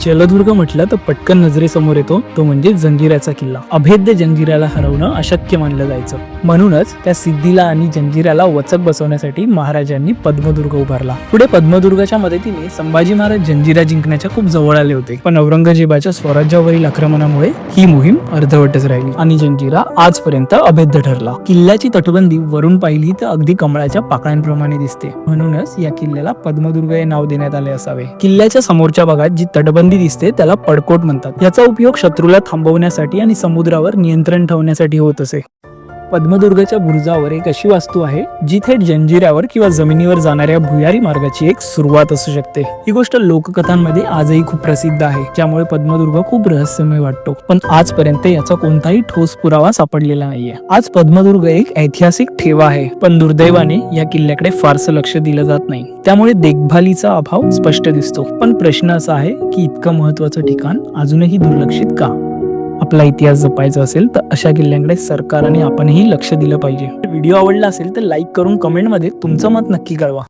जलदुर्ग म्हटलं तर पटकन नजरेसमोर येतो. तो म्हणजे जंजिऱ्याचा किल्ला. अभेद्य जंजिऱ्याला हरवणं अशक्य मानलं जायचं. म्हणूनच त्या सिद्धीला आणि जंजिऱ्याला वचक बसवण्यासाठी महाराजांनी पद्मदुर्ग उभारला. पुढे पद्मदुर्गाच्या मदतीने संभाजी महाराज जंजिरा जिंकण्याच्या खूप जवळ आले होते. पण औरंगजेबाच्या स्वराज्यावरील आक्रमणामुळे ही मोहीम अर्धवटच राहिली आणि जंजिरा आजपर्यंत अभेद्य ठरला. किल्ल्याची तटबंदी वरून पाहिली तर अगदी कमळाच्या पाकळ्यांप्रमाणे दिसते. म्हणूनच या किल्ल्याला पद्मदुर्ग हे नाव देण्यात आले असावे. किल्ल्याच्या समोरच्या भागात जी तटबंदी दिसते त्याला पडकोट म्हणतात. याचा उपयोग शत्रूला थांबवण्यासाठी आणि समुद्रावर नियंत्रण ठेवण्यासाठी होत असे. पद्मदुर्गच्या बुरुजावर एक अशी वास्तू आहे जिथे जंजिऱ्यावर किंवा जमिनीवर जाणाऱ्या भुयारी मार्गाची एक सुरुवात असू शकते. ही गोष्ट लोककथांमध्ये आजही खूप प्रसिद्ध आहे ज्यामुळे पद्मदुर्ग खूप रहस्यमय वाटतो. पण आजपर्यंत याचा कोणताही ठोस पुरावा सापडलेला नाहीये. आज पद्मदुर्ग एक ऐतिहासिक ठेवा आहे पण दुर्दैवाने या किल्ल्याकडे फारसं लक्ष दिलं जात नाही. त्यामुळे देखभालीचा अभाव स्पष्ट दिसतो. पण प्रश्न असा आहे की इतकं महत्वाचं ठिकाण अजूनही दुर्लक्षित का? आपला इतिहास जपायचा असेल तर अशा किल्ल्यांकडे सरकार आणि आपणही लक्ष दिलं पाहिजे. व्हिडिओ आवडला असेल तर लाईक करून कमेंटमध्ये तुमचं मत नक्की कळवा.